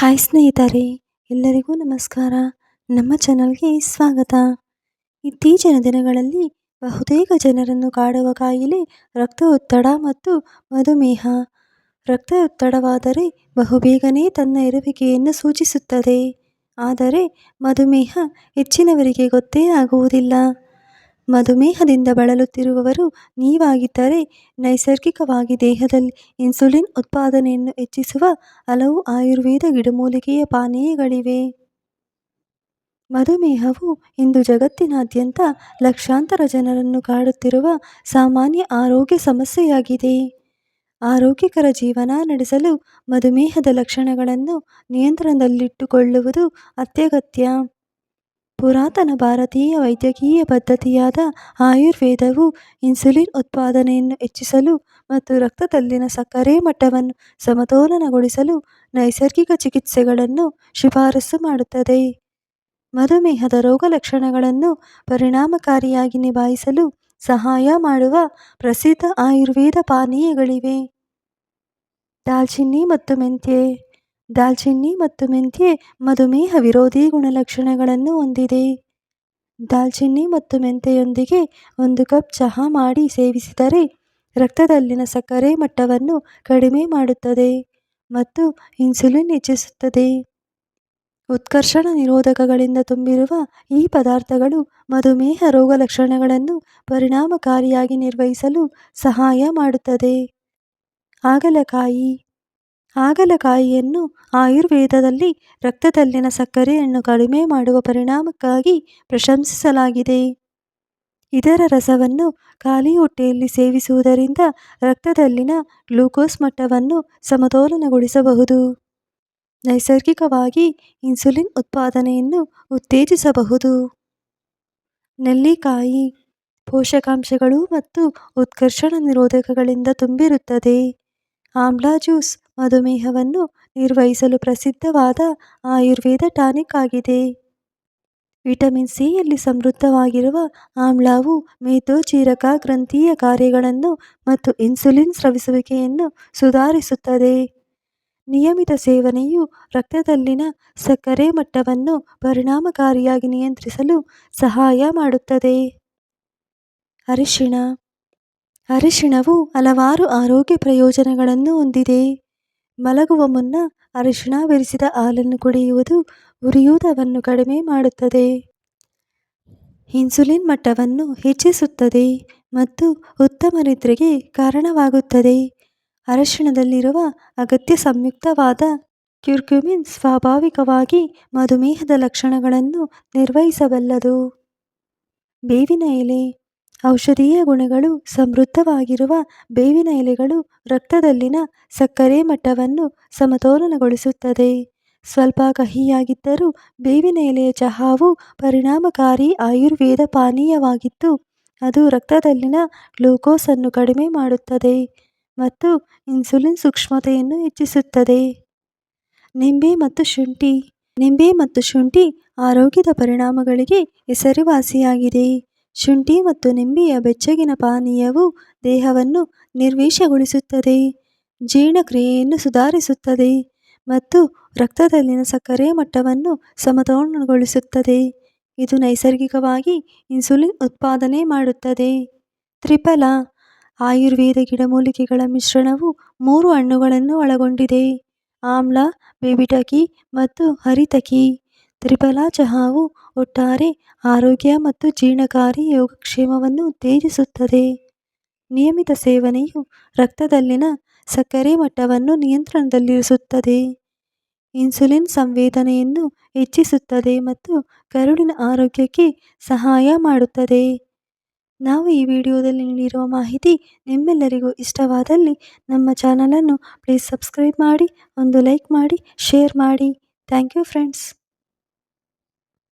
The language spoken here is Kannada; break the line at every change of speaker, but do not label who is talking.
ಹಾಯ್ ಸ್ನೇಹಿತರೆ, ಎಲ್ಲರಿಗೂ ನಮಸ್ಕಾರ. ನಮ್ಮ ಚಾನಲ್ಗೆ ಸ್ವಾಗತ. ಇತ್ತೀಚಿನ ದಿನಗಳಲ್ಲಿ ಬಹುತೇಕ ಜನರನ್ನು ಕಾಡುವ ಕಾಯಿಲೆ ರಕ್ತ ಒತ್ತಡ ಮತ್ತು ಮಧುಮೇಹ. ರಕ್ತ ಒತ್ತಡವಾದರೆ ಬಹುಬೇಗನೆ ತನ್ನ ಇರುವಿಕೆಯನ್ನು ಸೂಚಿಸುತ್ತದೆ. ಆದರೆ ಮಧುಮೇಹ ಹೆಚ್ಚಿನವರಿಗೆ ಗೊತ್ತೇ ಆಗುವುದಿಲ್ಲ. ಮಧುಮೇಹದಿಂದ ಬಳಲುತ್ತಿರುವವರು ನೀವಾಗಿದ್ದರೆ ನೈಸರ್ಗಿಕವಾಗಿ ದೇಹದಲ್ಲಿ ಇನ್ಸುಲಿನ್ ಉತ್ಪಾದನೆಯನ್ನು ಹೆಚ್ಚಿಸುವ ಹಲವು ಆಯುರ್ವೇದ ಗಿಡಮೂಲಿಕೆಯ ಪಾನೀಯಗಳಿವೆ. ಮಧುಮೇಹವು ಇಂದು ಜಗತ್ತಿನಾದ್ಯಂತ ಲಕ್ಷಾಂತರ ಜನರನ್ನು ಕಾಡುತ್ತಿರುವ ಸಾಮಾನ್ಯ ಆರೋಗ್ಯ ಸಮಸ್ಯೆಯಾಗಿದೆ. ಆರೋಗ್ಯಕರ ಜೀವನ ನಡೆಸಲು ಮಧುಮೇಹದ ಲಕ್ಷಣಗಳನ್ನು ನಿಯಂತ್ರಣದಲ್ಲಿಟ್ಟುಕೊಳ್ಳುವುದು ಅತ್ಯಗತ್ಯ. ಪುರಾತನ ಭಾರತೀಯ ವೈದ್ಯಕೀಯ ಪದ್ಧತಿಯಾದ ಆಯುರ್ವೇದವು ಇನ್ಸುಲಿನ್ ಉತ್ಪಾದನೆಯನ್ನು ಹೆಚ್ಚಿಸಲು ಮತ್ತು ರಕ್ತದಲ್ಲಿನ ಸಕ್ಕರೆ ಮಟ್ಟವನ್ನು ಸಮತೋಲನಗೊಳಿಸಲು ನೈಸರ್ಗಿಕ ಚಿಕಿತ್ಸೆಗಳನ್ನು ಶಿಫಾರಸು ಮಾಡುತ್ತದೆ. ಮಧುಮೇಹದ ರೋಗಲಕ್ಷಣಗಳನ್ನು ಪರಿಣಾಮಕಾರಿಯಾಗಿ ನಿಭಾಯಿಸಲು ಸಹಾಯ ಮಾಡುವ ಪ್ರಸಿದ್ಧ ಆಯುರ್ವೇದ ಪಾನೀಯಗಳಿವೆ. ದಾಲ್ಚಿನ್ನಿ ಮತ್ತು ಮೆಂತ್ಯೆ ದಾಲ್ಚಿನ್ನಿ ಮತ್ತು ಮೆಂತ್ಯೆ ಮಧುಮೇಹ ವಿರೋಧಿ ಗುಣಲಕ್ಷಣಗಳನ್ನು ಹೊಂದಿದೆ. ದಾಲ್ಚಿನ್ನಿ ಮತ್ತು ಮೆಂತೆಯೊಂದಿಗೆ ಒಂದು ಕಪ್ ಚಹಾ ಮಾಡಿ ಸೇವಿಸಿದರೆ ರಕ್ತದಲ್ಲಿನ ಸಕ್ಕರೆ ಮಟ್ಟವನ್ನು ಕಡಿಮೆ ಮಾಡುತ್ತದೆ ಮತ್ತು ಇನ್ಸುಲಿನ್ ಹೆಚ್ಚಿಸುತ್ತದೆ. ಉತ್ಕರ್ಷಣ ನಿರೋಧಕಗಳಿಂದ ತುಂಬಿರುವ ಈ ಪದಾರ್ಥಗಳು ಮಧುಮೇಹ ರೋಗ ಲಕ್ಷಣಗಳನ್ನು ಪರಿಣಾಮಕಾರಿಯಾಗಿ ನಿರ್ವಹಿಸಲು ಸಹಾಯ ಮಾಡುತ್ತದೆ. ಹಾಗಲಕಾಯಿ ಹಾಗಲಕಾಯಿಯನ್ನು ಆಯುರ್ವೇದದಲ್ಲಿ ರಕ್ತದಲ್ಲಿನ ಸಕ್ಕರೆಯನ್ನು ಕಡಿಮೆ ಮಾಡುವ ಪರಿಣಾಮಕ್ಕಾಗಿ ಪ್ರಶಂಸಿಸಲಾಗಿದೆ. ಇದರ ರಸವನ್ನು ಖಾಲಿ ಹೊಟ್ಟೆಯಲ್ಲಿ ಸೇವಿಸುವುದರಿಂದ ರಕ್ತದಲ್ಲಿನ ಗ್ಲೂಕೋಸ್ ಮಟ್ಟವನ್ನು ಸಮತೋಲನಗೊಳಿಸಬಹುದು. ನೈಸರ್ಗಿಕವಾಗಿ ಇನ್ಸುಲಿನ್ ಉತ್ಪಾದನೆಯನ್ನು ಉತ್ತೇಜಿಸಬಹುದು. ನೆಲ್ಲಿಕಾಯಿ ಪೋಷಕಾಂಶಗಳು ಮತ್ತು ಉತ್ಕರ್ಷಣ ನಿರೋಧಕಗಳಿಂದ ತುಂಬಿರುತ್ತದೆ. ಆಮ್ಲಾ ಜ್ಯೂಸ್ ಮಧುಮೇಹವನ್ನು ನಿರ್ವಹಿಸಲು ಪ್ರಸಿದ್ಧವಾದ ಆಯುರ್ವೇದ ಟಾನಿಕ್ ಆಗಿದೆ. ವಿಟಮಿನ್ ಸಿಯಲ್ಲಿ ಸಮೃದ್ಧವಾಗಿರುವ ಆಮ್ಲವು ಮೇದೋಜೀರಕ ಗ್ರಂಥಿಯ ಕಾರ್ಯಗಳನ್ನು ಮತ್ತು ಇನ್ಸುಲಿನ್ ಸ್ರವಿಸುವಿಕೆಯನ್ನು ಸುಧಾರಿಸುತ್ತದೆ. ನಿಯಮಿತ ಸೇವನೆಯು ರಕ್ತದಲ್ಲಿನ ಸಕ್ಕರೆ ಮಟ್ಟವನ್ನು ಪರಿಣಾಮಕಾರಿಯಾಗಿ ನಿಯಂತ್ರಿಸಲು ಸಹಾಯ ಮಾಡುತ್ತದೆ. ಅರಿಶಿಣ. ಅರಿಶಿಣವು ಹಲವಾರು ಆರೋಗ್ಯ ಪ್ರಯೋಜನಗಳನ್ನು ಹೊಂದಿದೆ. ಮಲಗುವ ಮುನ್ನ ಅರಿಶಿಣ ಬೆರೆಸಿದ ಹಾಲನ್ನು ಕುಡಿಯುವುದು ಉರಿಯೂತವನ್ನು ಕಡಿಮೆ ಮಾಡುತ್ತದೆ. ಇನ್ಸುಲಿನ್ ಮಟ್ಟವನ್ನು ಹೆಚ್ಚಿಸುತ್ತದೆ ಮತ್ತು ಉತ್ತಮ ನಿದ್ರೆಗೆ ಕಾರಣವಾಗುತ್ತದೆ. ಅರಿಶಿಣದಲ್ಲಿರುವ ಅಗತ್ಯ ಸಂಯುಕ್ತವಾದ ಕ್ಯುರ್ಕ್ಯುಮಿನ್ ಸ್ವಾಭಾವಿಕವಾಗಿ ಮಧುಮೇಹದ ಲಕ್ಷಣಗಳನ್ನು ನಿರ್ವಹಿಸಬಲ್ಲದು. ಬೇವಿನ ಎಲೆ ಔಷಧೀಯ ಗುಣಗಳು ಸಮೃದ್ಧವಾಗಿರುವ ಬೇವಿನ ಎಲೆಗಳು ರಕ್ತದಲ್ಲಿನ ಸಕ್ಕರೆ ಮಟ್ಟವನ್ನು ಸಮತೋಲನಗೊಳಿಸುತ್ತದೆ. ಸ್ವಲ್ಪ ಕಹಿಯಾಗಿದ್ದರೂ ಬೇವಿನ ಎಲೆಯ ಚಹಾವು ಪರಿಣಾಮಕಾರಿ ಆಯುರ್ವೇದ ಪಾನೀಯವಾಗಿದ್ದು, ಅದು ರಕ್ತದಲ್ಲಿನ ಗ್ಲೂಕೋಸನ್ನು ಕಡಿಮೆ ಮಾಡುತ್ತದೆ ಮತ್ತು ಇನ್ಸುಲಿನ್ ಸೂಕ್ಷ್ಮತೆಯನ್ನು ಹೆಚ್ಚಿಸುತ್ತದೆ. ನಿಂಬೆ ಮತ್ತು ಶುಂಠಿ. ನಿಂಬೆ ಮತ್ತು ಶುಂಠಿ ಆರೋಗ್ಯದ ಪರಿಣಾಮಗಳಿಗೆ ಹೆಸರುವಾಸಿಯಾಗಿದೆ. ಶುಂಠಿ ಮತ್ತು ನಿಂಬೆಯ ಬೆಚ್ಚಗಿನ ಪಾನೀಯವು ದೇಹವನ್ನು ನಿರ್ವಿಷಗೊಳಿಸುತ್ತದೆ, ಜೀರ್ಣಕ್ರಿಯೆಯನ್ನು ಸುಧಾರಿಸುತ್ತದೆ ಮತ್ತು ರಕ್ತದಲ್ಲಿನ ಸಕ್ಕರೆ ಮಟ್ಟವನ್ನು ಸಮತೋಲನಗೊಳಿಸುತ್ತದೆ. ಇದು ನೈಸರ್ಗಿಕವಾಗಿ ಇನ್ಸುಲಿನ್ ಉತ್ಪಾದನೆ ಮಾಡುತ್ತದೆ. ತ್ರಿಫಲ, ಆಯುರ್ವೇದ ಗಿಡಮೂಲಿಕೆಗಳ ಮಿಶ್ರಣವು ಮೂರು ಹಣ್ಣುಗಳನ್ನು ಒಳಗೊಂಡಿದೆ, ಆಮ್ಲ, ಬೇಬಿಟಕಿ ಮತ್ತು ಹರಿತಕಿ. ತ್ರಿಫಲ ಚಹಾವು ಒಟ್ಟಾರೆ ಆರೋಗ್ಯ ಮತ್ತು ಜೀರ್ಣಕಾರಿ ಯೋಗಕ್ಷೇಮವನ್ನು ಉತ್ತೇಜಿಸುತ್ತದೆ. ನಿಯಮಿತ ಸೇವನೆಯು ರಕ್ತದಲ್ಲಿನ ಸಕ್ಕರೆ ಮಟ್ಟವನ್ನು ನಿಯಂತ್ರಣದಲ್ಲಿರಿಸುತ್ತದೆ. ಇನ್ಸುಲಿನ್ ಸಂವೇದನೆಯನ್ನು ಹೆಚ್ಚಿಸುತ್ತದೆ ಮತ್ತು ಕರುಳಿನ ಆರೋಗ್ಯಕ್ಕೆ ಸಹಾಯ ಮಾಡುತ್ತದೆ. ನಾವು ಈ ವಿಡಿಯೋದಲ್ಲಿ ನೀಡಿರುವ ಮಾಹಿತಿ ನಿಮ್ಮೆಲ್ಲರಿಗೂ ಇಷ್ಟವಾದಲ್ಲಿ ನಮ್ಮ ಚಾನಲನ್ನು ಪ್ಲೀಸ್ ಸಬ್ಸ್ಕ್ರೈಬ್ ಮಾಡಿ, ಒಂದು ಲೈಕ್ ಮಾಡಿ, ಶೇರ್ ಮಾಡಿ. Thank you friends.